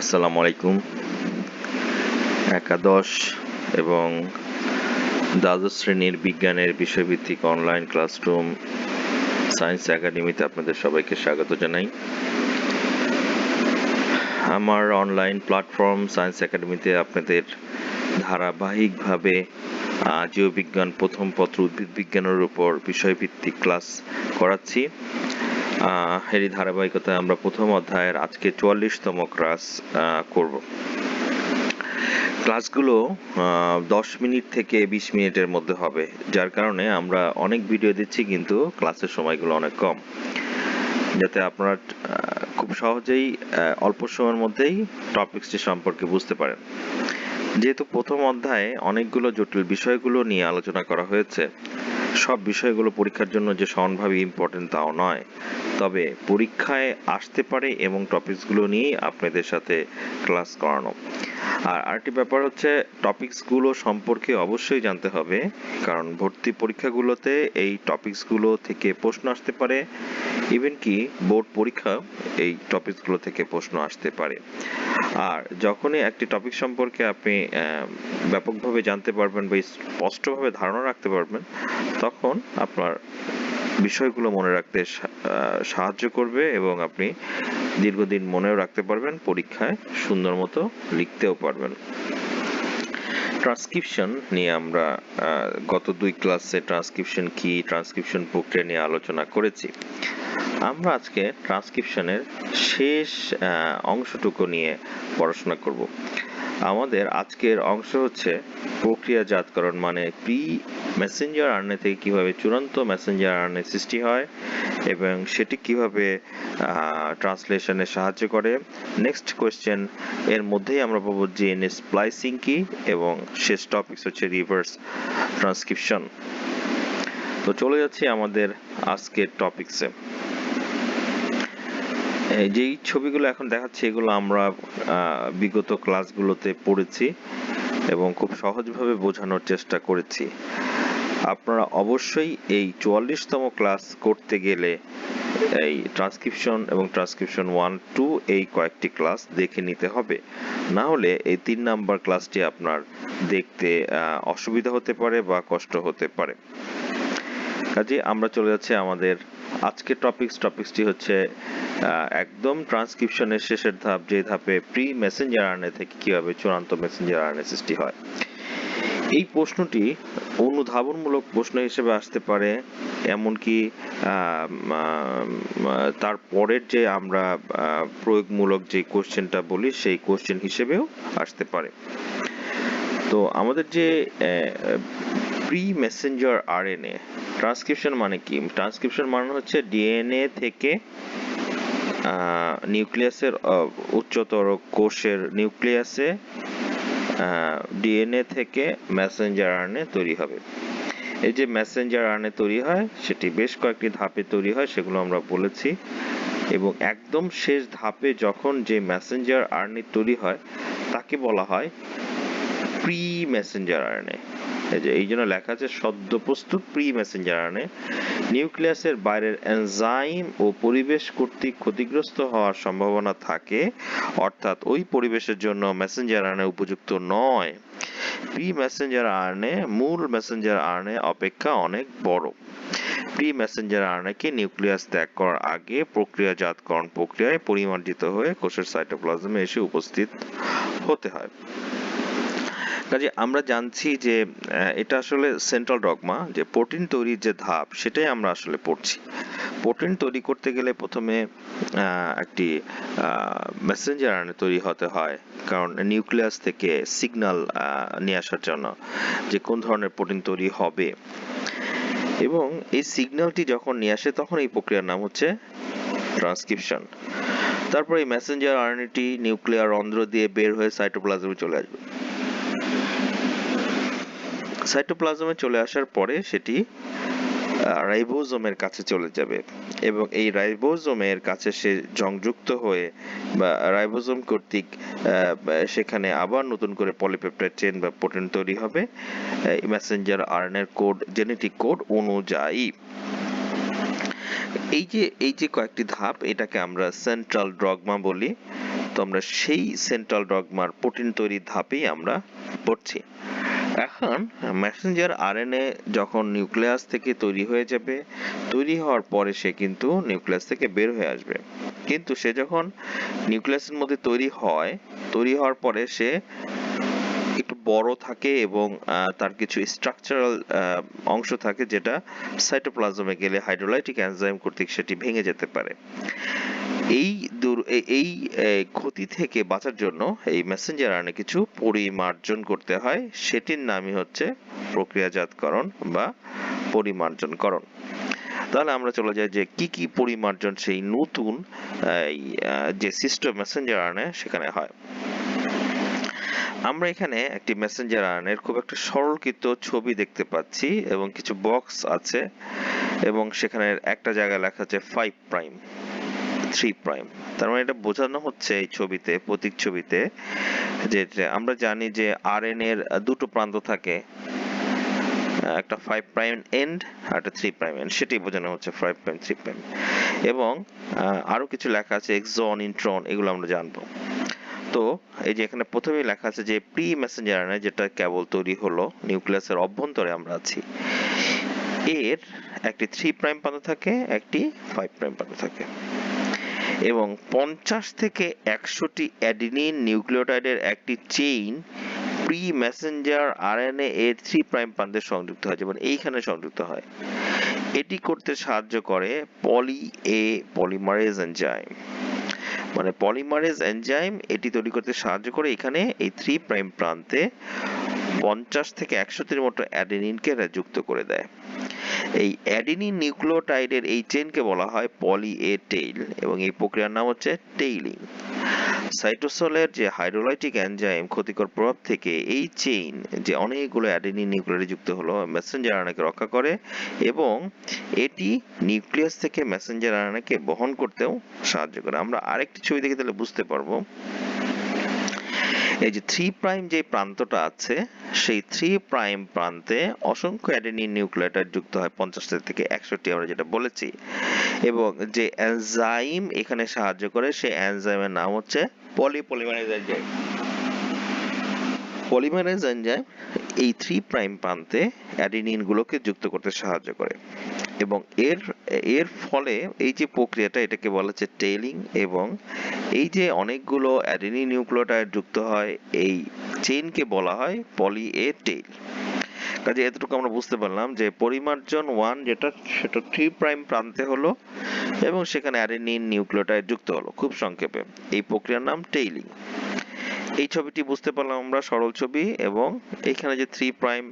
আসসালামু আলাইকুম একাদশ এবং দ্বাদশ শ্রেণির বিজ্ঞানের বিষয়ভিত্তিক অনলাইন ক্লাসরুম সায়েন্স একাডেমিতে আপনাদের সবাইকে স্বাগত জানাই। আমার অনলাইন প্ল্যাটফর্ম সায়েন্স একাডেমিতে আপনাদের ধারাবাহিকভাবে জীববিজ্ঞান প্রথম পত্র উদ্ভিদ বিজ্ঞানের উপর বিষয়ভিত্তিক ক্লাস করাচ্ছি। এরই ধারাবাহিকতায় আমরা প্রথম অধ্যায়ের আজকে চুয়াল্লিশতম ক্লাস করব। ক্লাসগুলো দশ মিনিট থেকে বিশ মিনিটের মধ্যে হবে, যার কারণে আমরা অনেক ভিডিও দিচ্ছি, কিন্তু ক্লাসের সময়গুলো অনেক কম। যাতে আপনারা খুব সহজেই অল্প সময়ের মধ্যেই টপিকসটি সম্পর্কে বুঝতে পারেন। যেহেতু প্রথম অধ্যায়ে অনেকগুলো জটিল বিষয়গুলো নিয়ে আলোচনা করা হয়েছে, সব বিষয়গুলো পরীক্ষার জন্য যে সমানভাবে ইম্পর্টেন্ট তাও নয়। তবে পরীক্ষায় আসতে পারে এবং টপিকসগুলো নিয়েই আপনাদের সাথে ক্লাস করানো। আর আরেকটি ব্যাপার হচ্ছে টপিকসগুলো সম্পর্কে অবশ্যই জানতে হবে, কারণ ভর্তি পরীক্ষাগুলোতে এই টপিকসগুলো থেকে প্রশ্ন আসতে পারে। ইভেন কি বোর্ড পরীক্ষা এই টপিকসগুলো থেকে প্রশ্ন আসতে পারে। আর যখনই একটি টপিক সম্পর্কে আপনি ব্যাপকভাবে জানতে পারবেন বা স্পষ্টভাবে ধারণা রাখতে পারবেন, তখন আপনার বিষয়গুলো মনে রাখতে সাহায্য করবে এবং আপনি দীর্ঘদিন মনেও রাখতে পারবেন, পরীক্ষায় সুন্দর মতো লিখতেও পারবেন। ট্রান্সক্রিপশন নিয়ে আমরা গত দুই ক্লাসে ট্রান্সক্রিপশন কি ট্রান্সক্রিপশন প্রক্রিয়া নিয়ে আলোচনা করেছি। আমরা আজকে ট্রান্সক্রিপশনের শেষ অংশটুকু নিয়ে পড়াশোনা করব। আমাদের আজকের অংশ হচ্ছে প্রক্রিয়াজাতকরণ মানে প্রি মেসেঞ্জার আরএনএ থেকে কীভাবে চূড়ান্ত মেসেঞ্জার আরএনএ সৃষ্টি হয় এবং সেটি কীভাবে ট্রান্সলেশনে সাহায্য করে। নেক্সট কোয়েশ্চেন এর মধ্যেই আমরা পাবো জিএনএ স্প্লাইসিং কি এবং শেষ টপিকস হচ্ছে রিভার্স ট্রান্সক্রিপশন তো চলে যাচ্ছি আমাদের আজকের টপিকসে যেই ছবিগুলো এখন দেখাচ্ছি, এগুলো আমরা বিগত ক্লাসগুলোতে পড়েছি এবং খুব সহজভাবে বোঝানোর চেষ্টা করেছি। আপনারা অবশ্যই এই চুয়াল্লিশতম ক্লাস করতে গেলে এই ট্রান্সক্রিপশন এবং ট্রান্সক্রিপশন ওয়ান টু এই কয়েকটি ক্লাস দেখে নিতে হবে। না হলে এই তিন নাম্বার ক্লাসটি আপনার দেখতে অসুবিধা হতে পারে বা কষ্ট হতে পারে। কাজে আমরা চলে যাচ্ছি আমাদের আজকের টপিকস টপিকসটি হচ্ছে একদম ট্রান্সক্রিপশনের শেষের ধাপ, যে ধাপে প্রি মেসেঞ্জার আরএনএ থেকে কীভাবে চূড়ান্ত মেসেঞ্জার আরএনএ সৃষ্টি হয়। এই প্রশ্নটি অনুধাবনমূলক প্রশ্ন হিসেবে আসতে পারে, এমনকি তার পরের যে আমরা প্রয়োগমূলক যে কোশ্চেনটা বলি, সেই কোশ্চেন হিসেবেও আসতে পারে। তো আমাদের যে প্রি মেসেঞ্জার আরএনএ ট্রান্সক্রিপশন মানে কি? ট্রান্সক্রিপশন মানে হচ্ছে ডিএনএ থেকে নিউক্লিয়াসের উচ্চতর কোষের নিউক্লিয়াসে ডিএনএ থেকে মেসেঞ্জার আরএনএ তৈরি হবে। এই যে মেসেঞ্জার আরএনএ তৈরি হয়, সেটি বেশ কয়েকটি ধাপে তৈরি হয়, সেগুলো আমরা বলেছি। এবং একদম শেষ ধাপে যখন যে মেসেঞ্জার আরএনএ তৈরি হয়, তাকে বলা হয় প্রি মেসেঞ্জার আরএনএ। যে, এই জন্য লেখা আছে, সদ্য প্রস্তুত প্রি মেসেঞ্জার আরএনএ, নিউক্লিয়াসের বাইরের এনজাইম ও পরিবেশ কর্তৃক ক্ষতিগ্রস্ত হওয়ার সম্ভাবনা থাকে, অর্থাৎ ওই পরিবেশের জন্য মেসেঞ্জার আরএনএ উপযুক্ত নয়। প্রি মেসেঞ্জার আরএনএ, মূল মেসেঞ্জার আরএনএ অপেক্ষা অনেক বড়। প্রি মেসেঞ্জার আরএনএকে নিউক্লিয়াস ত্যাগ করার আগে প্রক্রিয়াজাতকরণ প্রক্রিয়ায় পরিমার্জিত হয়ে কোষের সাইটোপ্লাজমে এসে উপস্থিত হতে হয়। কাজে আমরা জানছি যে এটা আসলে সেন্ট্রাল ডগমা যে প্রোটিন তৈরির যে ধাপ, সেটাই আমরা আসলে পড়ছি। প্রোটিন তৈরি করতে গেলে প্রথমে একটি মেসেঞ্জার আরএনএ তৈরি হতে হয়। কারণ নিউক্লিয়াস থেকে সিগন্যাল নিয়ে আসার জন্য যে কোন ধরনের প্রোটিন তৈরি হবে। এবং এই সিগন্যালটি যখন নিয়ে আসে, তখন এই প্রক্রিয়ার নাম হচ্ছে ট্রান্সক্রিপশন তারপর এই মেসেঞ্জার আরএনএটি নিউক্লিয়ার রন্ধ্র দিয়ে বের হয়ে সাইটোপ্লাজমে চলে আসবে। সাইটোপ্লাজমে চলে আসার পরে সেটি রাইবোজোমের কাছে চলে যাবে এবং এই রাইবোজোমের কাছে সে সংযুক্ত হয়ে বা রাইবোজোম কর্তৃক সেখানে আবার নতুন করে পলিপেপটাইড চেন বা প্রোটিন তৈরি হবে মেসেঞ্জার আরএনএর কোড জেনেটিক কোড অনুযায়ী। এই যে এই যে কয়েকটি ধাপ, এটাকে আমরা সেন্ট্রাল ডগমা বলি। তো আমরা সেই সেন্ট্রাল ডগমার প্রোটিন তৈরির ধাপেই আমরা পড়ছি। এখন মেসেঞ্জার আরএনএ যখন নিউক্লিয়াস থেকে তৈরি হয়ে যাবে, তৈরি হওয়ার পরে সে কিন্তু নিউক্লিয়াস থেকে বের হয়ে আসবে। কিন্তু সে যখন নিউক্লিয়াসের মধ্যে তৈরি হয়, তৈরি হওয়ার পরে সে একটু বড় থাকে এবং তার কিছু স্ট্রাকচারাল অংশ থাকে যেটা সাইটোপ্লাজমে গেলে হাইড্রোলাইটিক এনজাইম কর্তৃক সেটি ভেঙে যেতে পারে। এই এই ক্ষতি থেকে বাঁচার জন্য এই মেসেঞ্জার আরএনএ কিছু পরিমার্জন করতে হয়। সেটির নামই হচ্ছে প্রক্রিয়াজাতকরণ বা পরিমার্জনকরণ। তাহলে আমরা চলে যাই যে কি কি পরিমার্জন সেই নতুন যে সিস্টেম মেসেঞ্জার আরএনএ সেখানে হয়। আমরা এখানে একটি মেসেঞ্জার আরএনএর খুব একটা সরলকৃত ছবি দেখতে পাচ্ছি এবং কিছু বক্স আছে এবং সেখানে একটা জায়গায় লেখা আছে ফাইভ প্রাইম থ্রি প্রাইম তার মানে এটা বোঝানো হচ্ছে এই ছবিতে প্রতীক ছবিতে যে আমরা জানি যে আরএনএ এর দুটো প্রান্ত থাকে। একটা ফাইভ প্রাইম এন্ড আর একটা থ্রি প্রাইম এন্ড সেটাই বোঝানো হচ্ছে ফাইভ প্রাইম থ্রি প্রাইম এবং আহ, আরও কিছু লেখা আছে এক্সন ইন্ট্রন এগুলো আমরা জানব। তো এই যে এখানে প্রথমেই লেখা আছে যে প্রি মেসেঞ্জার আরএনএ যেটা কেবল তৈরি হলো নিউক্লিয়াসের অভ্যন্তরে আমরা আছি এর একটি থ্রি প্রাইম প্রান্ত থাকে একটি ফাইভ প্রাইম প্রান্ত থাকে। এবং পঞ্চাশ থেকে একশোটি অ্যাডিনিন নিউক্লিওটাইডের একটি চেইন প্রি মেসেঞ্জার আরএনএ এর থ্রি প্রাইম প্রান্তে সংযুক্ত হয়, যেমন এইখানে সংযুক্ত হয়। এটি করতে সাহায্য করে পলি এ পলিমারেজ এনজাইম মানে পলিমারেজ এনজাইম এটি তৈরি করতে সাহায্য করে এখানে এই থ্রি প্রাইম প্রান্তে পঞ্চাশ থেকে একশোটির মতো অ্যাডেনিনকে যুক্ত করে দেয়। এই অ্যাডিনিন নিউক্লিওটাইডের এই চেইনকে বলা হয় পলি এ টেইল এবং এই প্রক্রিয়ার নাম হচ্ছে টেইলিং সাইটোসলের যে হাইড্রোলাইটিক এনজাইম ক্ষতিকর প্রভাব থেকে এই চেইন যে অনেকগুলো অ্যাডেনিন নিউক্লিয়ারে যুক্ত হলো মেসেঞ্জার আরএনএকে রক্ষা করে এবং এটি নিউক্লিয়াস থেকে মেসেঞ্জার আরএনএকে বহন করতেও সাহায্য করে। আমরা আরেকটি ছবি দেখে তাহলে বুঝতে পারব। এই যে থ্রি প্রাইম যে প্রান্তটা আছে, সেই থ্রি প্রাইম প্রান্তে অসংখ্য অ্যাডেনিন নিউক্লিওটাইড যুক্ত হয়, পঞ্চাশ থেকে একষট্টি আমরা যেটা বলেছি। এবং যে এনজাইম এখানে সাহায্য করে, সেই এনজাইমের নাম হচ্ছে poly polymerase enzyme polymerase enzyme এই থ্রি প্রাইম প্রান্তে অ্যাডেনিন গুলোকে যুক্ত করতে সাহায্য করে। এবং এর এর ফলে এই যে প্রক্রিয়াটা এটাকে বলা হচ্ছে টেইলিং এবং এই যে অনেকগুলো অ্যাডেনিন নিউক্লিওটাইড যুক্ত হয়, এই চেইনকে বলা হয় পলি এ টেইল কাজে এতটুকু আমরা বুঝতে পারলাম যে পরিমার্জন ওয়ান যেটা, সেটা থ্রি প্রাইম প্রান্তে হলো এবং সেখানে অ্যাডেনিন নিউক্লিওটাইড যুক্ত হলো, খুব সংক্ষেপে। এই প্রক্রিয়ার নাম টেইলিং এই ছবিটি বুঝতে পারলাম আমরা সরল ছবি এবং এখানে যে থ্রি প্রাইম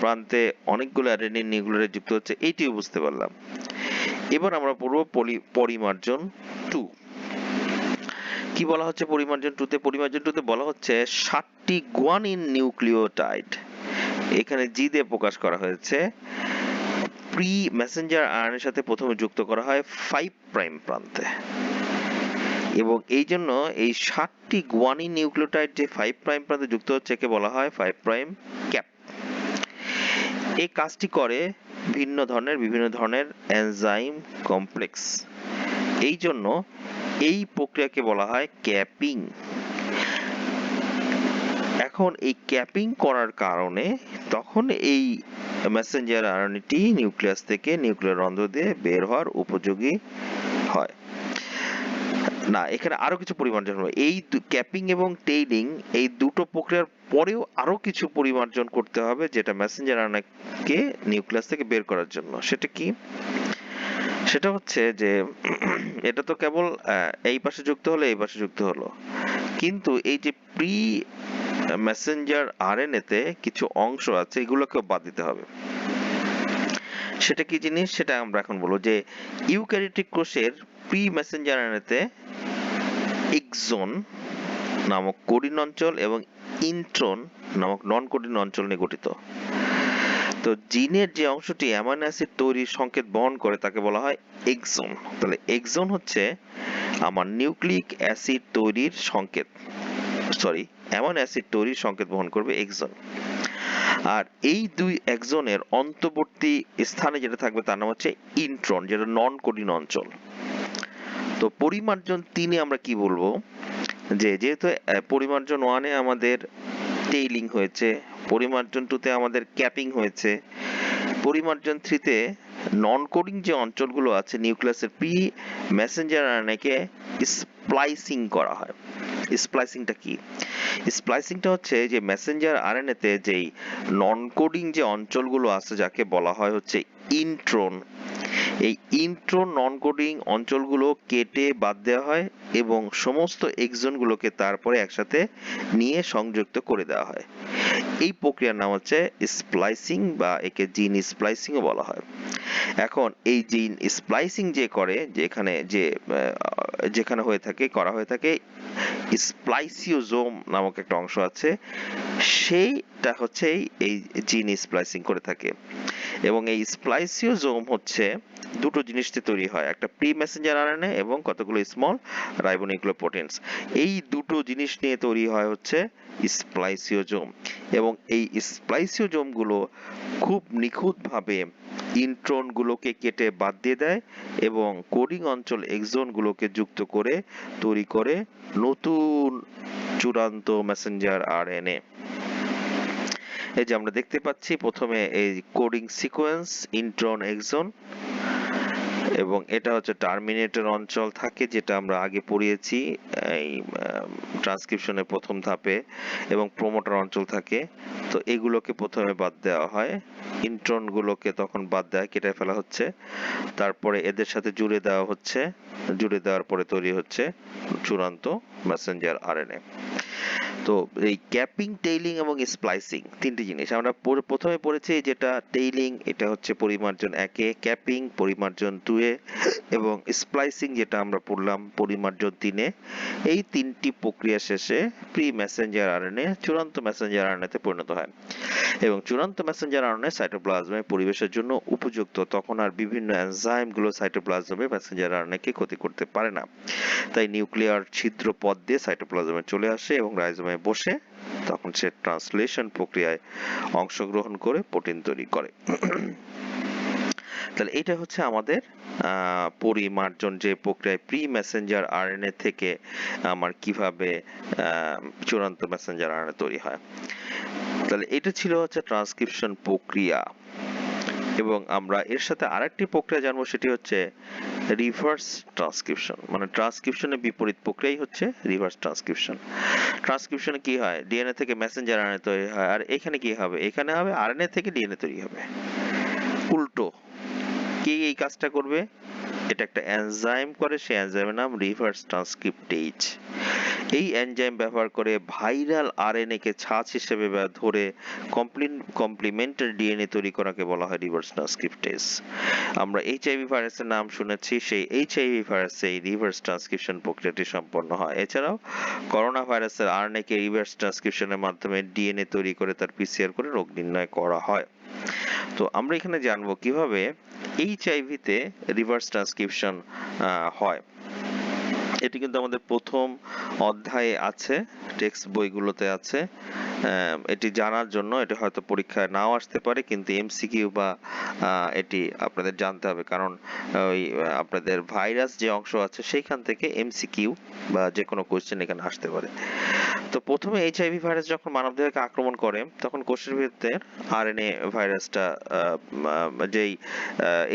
প্রান্তে অনেকগুলো অ্যাডেনিন নিউক্লিওটাইড যুক্ত হচ্ছে, এইটিও বুঝতে পারলাম। এবার আমরা পড়ব পরিমার্জন টু কি বলা হচ্ছে পরিমার্জন টুতে পরিমার্জন টুতে বলা হচ্ছে ষাটটি গুয়ানিন নিউক্লিওটাইড। এখানে জি দিয়ে প্রকাশ করা হয়েছে। প্রি মেসেঞ্জার আরএনএর সাথে প্রথমে যুক্ত করা হয় ফাইভ প্রাইম প্রান্তে। এবং এই জন্য এই ষাটটি গুয়ানিন নিউক্লিওটাইড যে ফাইভ প্রাইম প্রান্তে যুক্ত হচ্ছে, একে বলা হয় ফাইভ প্রাইম ক্যাপ এই কাজটি করে ভিন্ন ধরনের, বিভিন্ন ধরনের এনজাইম কমপ্লেক্স এই জন্য এই প্রক্রিয়াকে বলা হয় ক্যাপিং এখন এই ক্যাপিং করার কারণে তখন এই মেসেঞ্জার আরএনএটি নিউক্লিয়াস থেকে নিউক্লিয়ার রন্ধ্র দিয়ে বের হওয়ার উপযোগী হয়। না, এখানে আরও কিছু পরিমার্জন হবে। এই ক্যাপিং এবং টেইলিং এই দুটো প্রক্রিয়ার পরেও আরও কিছু পরিমার্জন করতে হবে যেটা মেসেঞ্জার আরএনএকে নিউক্লিয়াস থেকে বের করার জন্য। সেটা কি? সেটা হচ্ছে যে, এটা তো কেবল এই পাশে যুক্ত হলো, এই পাশে যুক্ত হলো। কিন্তু এই যে প্রি মেসেঞ্জার আরএনএ তে কিছু অংশ আছে, এগুলোকেও বাদ দিতে হবে। সেটা কি জিনিস? সেটা আমরা এখন বলব যে, ইউক্যারিওটিক কোষের প্রি মেসেঞ্জার নামক অঞ্চল এবং ইন্ট্রন নামক নন অঞ্চল নিয়ে গঠিত। তো জিনের যে অংশটি অ্যামাইনো অ্যাসিড সংকেত বহন করে তাকে বলা হয় এক্সন তাহলে এক্সন হচ্ছে আমার নিউক্লিক অ্যাসিড তৈরির সংকেত। সরি, অ্যামাইনো অ্যাসিড তৈরির সংকেত বহন করবে এক্সোন আর এই দুই একজনের অন্তর্বর্তী স্থানে যেটা থাকবে তার নাম হচ্ছে ইন্ট্রন যেটা নন কোডিন অঞ্চল। তো পরিমার্জন তিনে আমরা কি বলব? যে যেহেতু পরিমার্জন ওয়ানে আমাদের টেইলিং হয়েছে, পরিমার্জন টুতে আমাদের ক্যাপিং হয়েছে, পরিমার্জন থ্রিতে নন কোডিং যে অঞ্চলগুলো আছে নিউক্লিয়াসের প্রি মেসেঞ্জার আরএনএকে স্প্লাইসিং করা হয়। স্প্লাইসিংটা কি? স্প্লাইসিংটা হচ্ছে যে মেসেঞ্জার আরএনএতে যেই নন কোডিং যে অঞ্চলগুলো আছে, যাকে বলা হয় হচ্ছে ইন্ট্রন এই ইন্ট্রো নন কোডিং অঞ্চলগুলো কেটে বাদ দেওয়া হয় এবং সমস্ত এক্সনগুলোকে তারপরে একসাথে নিয়ে সংযুক্ত করে দেওয়া হয়। এই প্রক্রিয়ার নাম হচ্ছে স্প্লাইসিং বা একে জিন স্প্লাইসিংও বলা হয়। এখন এই জিন স্প্লাইসিং যে করে, যেখানে যে যেখানে হয়ে থাকে, করা হয়ে থাকে স্প্লাইসিওজোম নামক একটা অংশ আছে, সেইটা হচ্ছে এই জিন স্প্লাইসিং করে থাকে। এবং এই স্প্লাইসিওজোম হচ্ছে দুটো জিনিস দিয়ে তৈরি হয়, একটা প্রি মেসেঞ্জার আরএনএ এবং কতগুলো স্মল রাইবোনিউক্লিওপ্রোটিনস এই দুটো জিনিস নিয়ে তৈরি হয় হচ্ছে স্প্লাইসিওজোম এবং এই স্প্লাইসিওজোমগুলো খুব নিখুঁতভাবে ইন্ট্রনগুলোকে কেটে বাদ দিয়ে দেয় এবং কোডিং অঞ্চল এক্সনগুলোকে যুক্ত করে তৈরি করে নতুন চূড়ান্ত মেসেঞ্জার আরএনএ এই যে আমরা দেখতে পাচ্ছি, প্রথমে এই কোডিং সিকোয়েন্স ইন্ট্রন এক্সন এবং এটা হচ্ছে টার্মিনেটর অঞ্চল থাকে, যেটা আমরা আগে পড়িয়েছি, এই ট্রান্সক্রিপশনের প্রথম ধাপে, এবং প্রোমোটার অঞ্চল থাকে। তো এগুলোকে প্রথমে বাদ দেওয়া হয়। ইন্ট্রন গুলোকে তখন বাদ দেওয়া কেটে ফেলা হচ্ছে। তারপরে এদের সাথে জুড়ে দেওয়া হচ্ছে। জুড়ে দেওয়ার পরে তৈরি হচ্ছে চূড়ান্ত মেসেঞ্জার আরএনএ তো এই ক্যাপিং টেইলিং এবং স্প্লাইসিং তিনটি জিনিস। আমরা প্রথমে পড়েছি যেটা টেইলিং এটা হচ্ছে পরিমার্জন একে ক্যাপিং পরিমার্জন দুয়ে এবং স্প্লাইসিং যেটা আমরা পড়লাম পরিমার্জন তিনে। এই তিনটি প্রক্রিয়া শেষে প্রি মেসেঞ্জার আরএনএ চূড়ান্ত মেসেঞ্জার আরএনএতে পরিণত হয়। এবং চূড়ান্ত মেসেঞ্জার আরএনএ সাইটোপ্লাজমে পরিবেশের জন্য উপযুক্ত। তখন আর বিভিন্ন এনজাইমগুলো সাইটোপ্লাজমে মেসেঞ্জার আরএনএকে ক্ষতি করতে পারে না। তাই নিউক্লিয়ার ছিদ্র পথ দিয়ে সাইটোপ্লাজমে চলে আসে এবং রাইজোমে বসে তখন সে ট্রান্সলেশন প্রক্রিয়ায় অংশগ্রহণ করে প্রোটিন তৈরি করে। তাহলে এটা হচ্ছে আমাদের পরিমার্জন যে প্রক্রিয়ায় প্রি মেসেঞ্জার আরএনএ থেকে আমার কীভাবে চূড়ান্ত মেসেঞ্জার আরএনএ তৈরি হয়। তাহলে এটা ছিল হচ্ছে ট্রান্সক্রিপশন প্রক্রিয়া। এবং আমরা এর সাথে আরেকটি প্রক্রিয়া জানব, সেটি হচ্ছে রিভার্স ট্রান্সক্রিপশন মানে ট্রান্সক্রিপশনের বিপরীত প্রক্রিয়াই হচ্ছে রিভার্স ট্রান্সক্রিপশন ট্রান্সক্রিপশনে কি হয়? ডিএনএ থেকে মেসেঞ্জার আরএনএ তৈরি হয়। আর এখানে কি হবে? এখানে হবে আরএনএ থেকে ডিএনএ তৈরি হবে। উল্টো। কে এই কাজটা করবে? এটা একটা এনজাইম করে, সেই এনজাইমের নাম রিভার্স ট্রান্সক্রিপ্টেজ। এই এনজাইম ব্যবহার করে ভাইরাল আরএনএ কে ছাঁচ হিসেবে ধরে কমপ্লিমেন্টারি ডিএনএ তৈরি করাকে বলা হয় রিভার্স ট্রান্সক্রিপ্টেজ। আমরা এইচআইভি ভাইরাসের নাম শুনেছি, সেই এইচআইভি ভাইরাসে এই রিভার্স ট্রান্সক্রিপশন প্রক্রিয়াটি সম্পন্ন হয়। এছাড়াও করোনা ভাইরাসের আরএনএ কে রিভার্স ট্রান্সক্রিপশনের মাধ্যমে ডিএনএ তৈরি করে তার পিসিআর করে রোগ নির্ণয় করা হয়। তো আমরা এখানে জানব কীভাবে এইচআইভি তে রিভার্স ট্রান্সক্রিপশন হয়। এটি কিন্তু আমাদের প্রথম অধ্যায়ে আছে টেক্সট বইগুলোতে আছে। এটি জানার জন্য এটি হয়তো পরীক্ষায় নাও আসতে পারে, কিন্তু এমসিকিউ বা এটি আপনাদের জানতে হবে। কারণ ওই আপনাদের ভাইরাস যে অংশ আছে সেইখান থেকে এমসিকিউ বা যে কোনো কোশ্চেন এখানে আসতে পারে। তো প্রথমে এইচআইভি ভাইরাস যখন মানবদেহকে আক্রমণ করে, তখন কোষের ভিতরে আরএনএ ভাইরাসটা যেই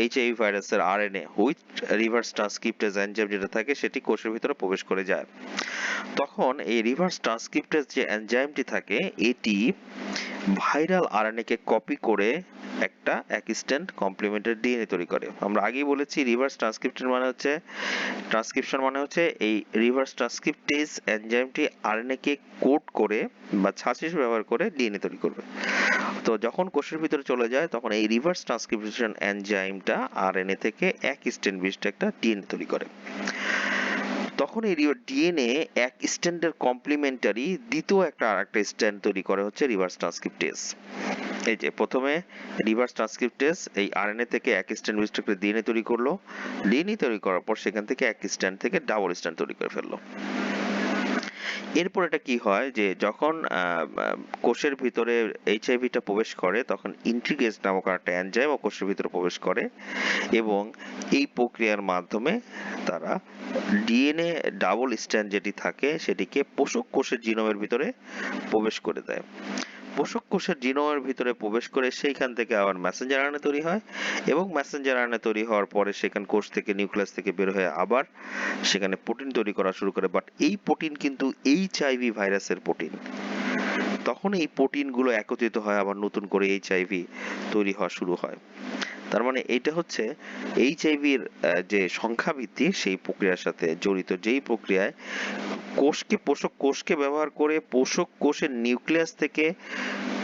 এইচআইভি ভাইরাসের RNA which reverse transcriptase enzyme যেটা থাকে, সেটি কোষের ভিতরে প্রবেশ করে যায়। তখন এই রিভার্স ট্রান্সক্রিপ্টেজ যে এনজাইমটি থাকে এটি ভাইরাল আরএনএ কে কপি করে একটা এক্সটেন্ট কমপ্লিমেন্টারি ডিএনএ তৈরি করে। আমরা আগেই বলেছি রিভার্স ট্রান্সক্রিপ্টর মানে হচ্ছে ট্রান্সক্রিপশন মানে হচ্ছে এই রিভার্স ট্রান্সক্রিপ্টেজ এনজাইমটি আরএনএ কে কোড করে বা ছাঁচ হিসেবে ব্যবহার করে ডিএনএ তৈরি করবে। তো যখন কোষের ভিতরে চলে যায়, তখন এই রিভার্স ট্রান্সক্রিপশন এনজাইমটা আরএনএ থেকে এক স্ট্যান্ড বিশিষ্ট একটা ডিএনএ তৈরি করে। তখন এর ডিএনএ এক স্ট্যান্ডের কমপ্লিমেন্টারি দ্বিতীয় একটা আরেকটা স্ট্যান্ড তৈরি করে হচ্ছে রিভার্স ট্রান্সক্রিপ্টেজ এই যে প্রথমে রিভার্স ট্রান্সক্রিপ্টেজ এই আরএনএ থেকে এক স্ট্যান্ড বিশিষ্ট একটা ডিএনএ তৈরি করল। ডিএনএ তৈরি করার পর সেখান থেকে এক স্ট্যান্ড থেকে ডাবল স্ট্যান্ড তৈরি করে ফেলল। এরপর এটা কি হয় যে যখন কোষের ভিতরে এইচআইভিটা প্রবেশ করে, তখন ইন্ট্রিগেজ নামক একটা এনজাইম কোষের ভিতরে প্রবেশ করে এবং এই প্রক্রিয়ার মাধ্যমে তারা ডিএনএ ডাবল স্ট্যান্ড যেটি থাকে, সেটিকে পোষক কোষের জিনোমের ভিতরে প্রবেশ করে দেয়। পোষক কোষের জিনোমের ভিতরে প্রবেশ করে সেইখান থেকে আবার মেসেঞ্জার আরএনএ তৈরি হয় এবং মেসেঞ্জার আরএনএ তৈরি হওয়ার পরে সেখান কোষ থেকে নিউক্লিয়াস থেকে বের হয়ে আবার সেখানে প্রোটিন তৈরি করা শুরু করে। বাট এই প্রোটিন কিন্তু এইচআইভি ভাইরাসের প্রোটিন তখন এই প্রোটিনগুলো একত্রিত হয়, আবার নতুন করে এইচআইভি তৈরি হওয়া শুরু হয়। তার মানে এটা হচ্ছে এইচআইভির যে সংখ্যা বৃদ্ধি সেই প্রক্রিয়ার সাথে জড়িত। যেই প্রক্রিয়ায় কোষকে, পোষক কোষকে ব্যবহার করে পোষক কোষের নিউক্লিয়াস থেকে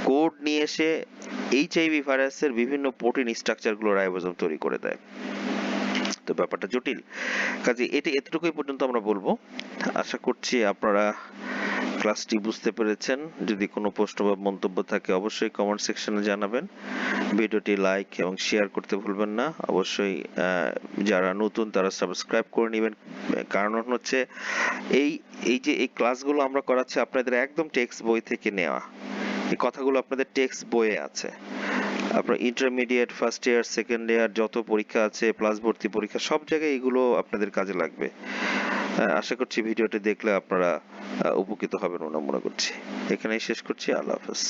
কোড নিয়ে এসে এইচআইভি ভাইরাসের বিভিন্ন প্রোটিন স্ট্রাকচারগুলো রাইবোজোম তৈরি করে দেয়। তো ব্যাপারটা জটিল। কাজে এটা এতটুকুই পর্যন্ত আমরা বলব। আশা করছি আপনারা ক্লাসটি বুঝতে পেরেছেন। যদি কোনো প্রশ্ন বা মন্তব্য থাকে, অবশ্যই কমেন্ট সেকশনে জানাবেন। ভিডিওটি লাইক এবং শেয়ার করতে ভুলবেন না। অবশ্যই যারা নতুন, তারা সাবস্ক্রাইব করে নেবেন। কারণ হচ্ছে, এই এই যে, এই ক্লাসগুলো আমরা করাচ্ছি আপনাদের একদম টেক্সট বই থেকে নেওয়া। এই কথাগুলো আপনাদের টেক্সট বইয়ে আছে। আপনার intermediate first year second year যত পরীক্ষা আছে প্লাস ভর্তি পরীক্ষা, সব জায়গায় এগুলো আপনাদের কাজে লাগবে। আশা করছি ভিডিওটি দেখলে আপনারা উপকৃত হবেন বলে মনে করছি। এখানেই শেষ করছি। আল্লাহ হাফেজ।